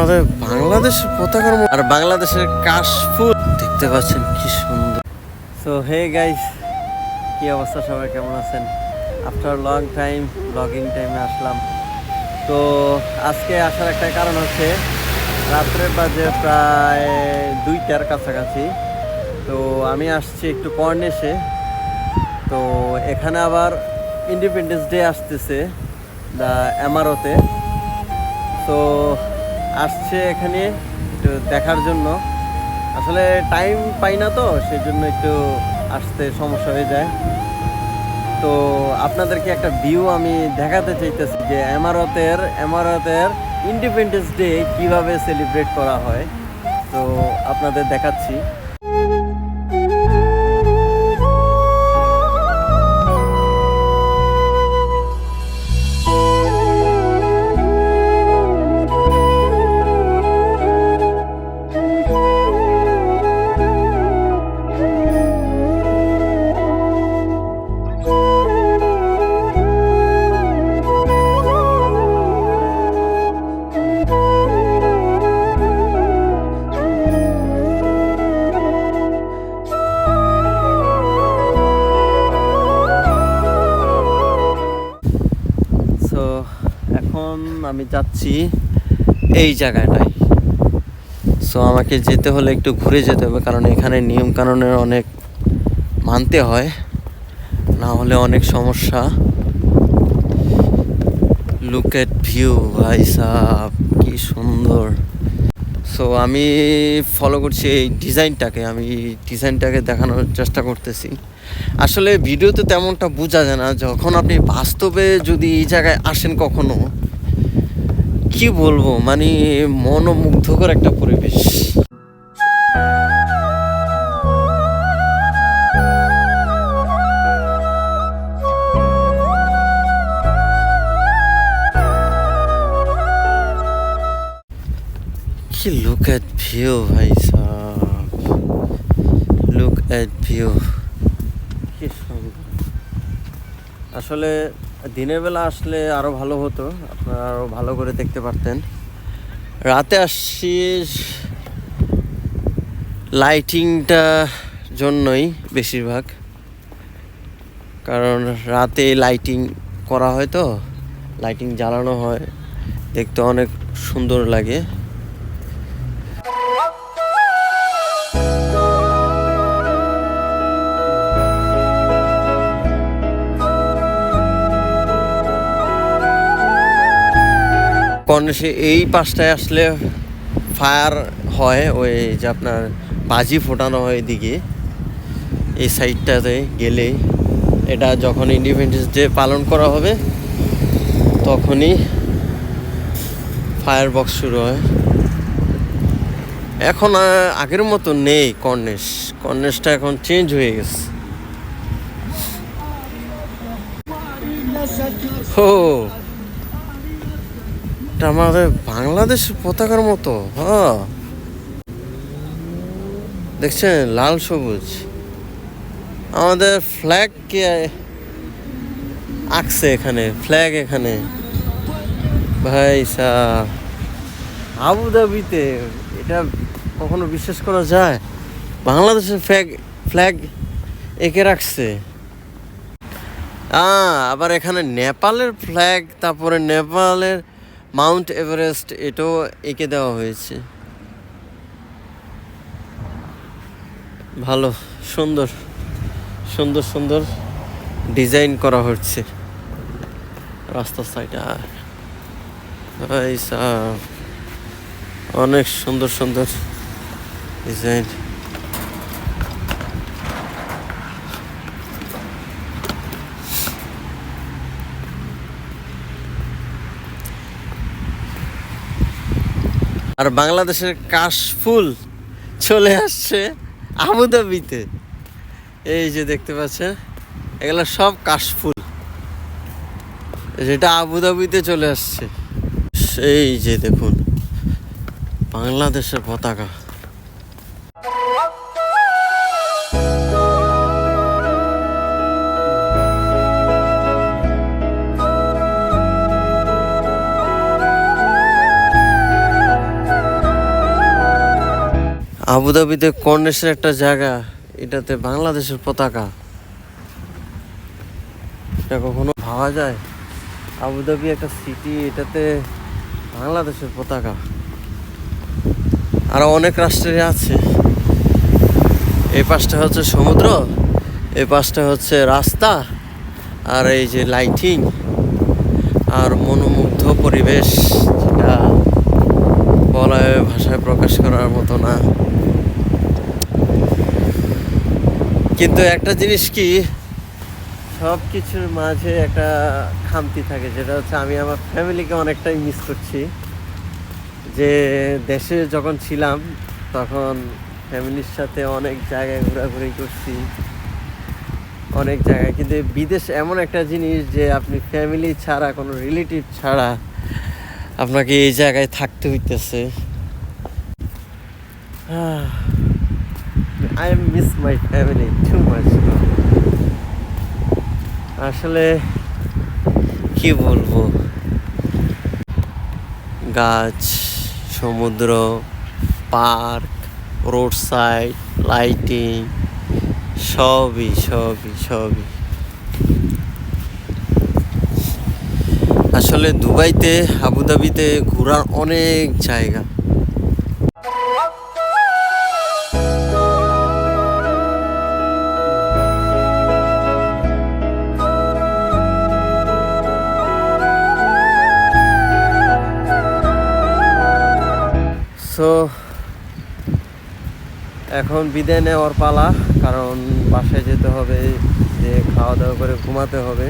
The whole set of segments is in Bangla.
আমাদের বাংলাদেশের পতাকার আর বাংলাদেশের কাশফুল। দেখতে পাচ্ছেন কি সুন্দর। সো হে গাইস কি অবস্থা সবাই? কেমন আছেন? আফটার লং টাইম ব্লগিং টাইমে আসলাম। তো, আজকে আসার একটা কারণ হচ্ছে রাত্রে বাজে প্রায় দুইটার কাছাকাছি। তো, আমি আসছি একটু কর্নেশে। তো, এখানে আবার ইন্ডিপেন্ডেন্স ডে আসতেছে দ্য এমারোতে তো আসছে এখানে একটু দেখার জন্য। আসলে টাইম পাই না তো সেই জন্য একটু আসতে সমস্যা হয়ে যায়। তো আপনাদেরকে একটা ভিউ আমি দেখাতে চাইতেছি যে এমারতের এমারতের ইন্ডিপেন্ডেন্স ডে কীভাবে সেলিব্রেট করা হয়। তো আপনাদের দেখাচ্ছি। সো এখন আমি যাচ্ছি এই জায়গাটায়। সো আমাকে যেতে হলে একটু ঘুরে যেতে হবে, কারণ এখানে নিয়ম কানুনের অনেক মানতে হয়। না হলে অনেক সমস্যা। লুক এট ভিউ ভাই সাহ কি সুন্দর। সো আমি ফলো করছি এই ডিজাইনটাকে আমি ডিজাইনটাকে দেখানোর চেষ্টা করতেছি। আসলে ভিডিওতে তেমনটা বোঝা যায় না, যখন আপনি বাস্তবে যদি এই জায়গায় আসেন কখনো, কি বলব? মানে মনোমুগ্ধকর একটা পরিবেশ। ভিউ ভাই সাহ লুক এট ভিউ কি সুন্দর আসলে দিনের বেলা আসলে আরও ভালো হতো আপনারা আরও ভালো করে দেখতে পারতেন। রাতে আসছি লাইটিংটা জন্যই বেশিরভাগ। কারণ রাতে লাইটিং করা হয় তো লাইটিং জ্বালানো হয় দেখতে অনেক সুন্দর লাগে। কর্নেশে এই পাশটায় আসলে ফায়ার হয়, ওই যে আপনার বাজি ফোটানো হয় এদিকে। এই সাইডটাতে গেলে এটা যখন ইন্ডিপেন্ডেন্স ডে পালন করা হবে, তখনই ফায়ার বক্স শুরু হয়। এখন আগের মতো নেই কর্নেশ। কর্নেশটা এখন চেঞ্জ হয়ে গেছে। হো এটা আমাদের বাংলাদেশের পতাকার মতো হ্যাঁ। দেখছেন, লাল সবুজ। আমাদের ফ্ল্যাগ কে আঁকছে এখানে ফ্ল্যাগ এখানে। ভাই সাহ, আবুধাবিতে এটা কখনো বিশ্বাস করা যায়? বাংলাদেশের ফ্ল্যাগ ফ্ল্যাগ এঁকে রাখছে। আবার এখানে নেপালের ফ্ল্যাগ তারপরে নেপালের মাউন্ট এভারেস্ট এটাও এঁকে দেওয়া হয়েছে। ভালো, সুন্দর সুন্দর সুন্দর ডিজাইন করা হচ্ছে। রাস্তার সাইডে অনেক সুন্দর সুন্দর ডিজাইন। আর বাংলাদেশের কাশফুল চলে আসছে আবুধাবিতে। এই যে দেখতে পাচ্ছেন, এগুলো সব কাশফুল যেটা আবুধাবিতে চলে আসছে। সেই যে দেখুন, বাংলাদেশের পতাকা। আবুধাবিতে কর্নেশের একটা জায়গা, এটাতে বাংলাদেশের পতাকা। এটা কখনো ভাবা যায়? আবুধাবি একটা সিটি এটাতে বাংলাদেশের পতাকা। আরও অনেক রাষ্ট্রে আছে। এই পাশটা হচ্ছে সমুদ্র, এই পাশটা হচ্ছে রাস্তা, আর এই যে লাইটিং আর মনোমুগ্ধ পরিবেশ, যেটা বলা ভাষায় প্রকাশ করার মতো না। কিন্তু একটা জিনিস কি সব কিছুর মাঝে একটা খামতি থাকে, যেটা হচ্ছে আমি আমার ফ্যামিলিকে অনেকটাই মিস করছি। যে দেশে যখন ছিলাম, তখন ফ্যামিলির সাথে অনেক জায়গায় ঘোরাঘুরি করছি। অনেক জায়গায়, কিন্তু বিদেশ এমন একটা জিনিস যে আপনি ফ্যামিলি ছাড়া, কোনো রিলেটিভ ছাড়া আপনাকে এই জায়গায় থাকতে হইতেছে। I miss my family too much আসলে কি বলব? গাছ, সমুদ্র, পার্ক রোড সাইড লাইটিং সবই সবই সবই। আসলে দুবাইতে, আবুধাবিতে ঘোরার অনেক জায়গা। সো এখন বিদায় নেওয়ার পালা, কারণ বাসায় যেতে হবে, যে খাওয়া দাওয়া করে ঘুমাতে হবে।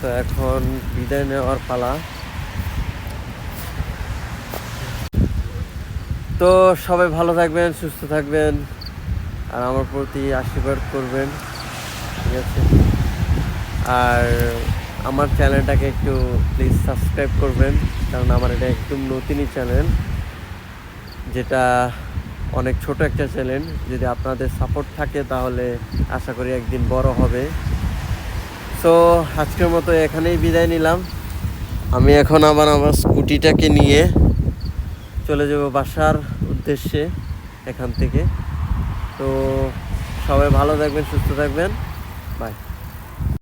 তো এখন বিদায় নেওয়ার পালা। তো সবাই ভালো থাকবেন, সুস্থ থাকবেন, আর আমার প্রতি আশীর্বাদ করবেন, ঠিক আছে? আর আমার চ্যানেলটাকে একটু প্লিজ সাবস্ক্রাইব করবেন, কারণ আমার এটা একদম নতুনই চ্যানেল। যেটা অনেক ছোট একটা চ্যানেল যদি আপনাদের সাপোর্ট থাকে তাহলে আশা করি একদিন বড় হবে। সো আজকের মতো এখানেই বিদায় নিলাম। আমি এখন আবার আমার স্কুটিটাকে নিয়ে চলে যাব বাসার উদ্দেশ্যে এখান থেকে। তো, সবাই ভালো থাকবেন, সুস্থ থাকবেন। বাই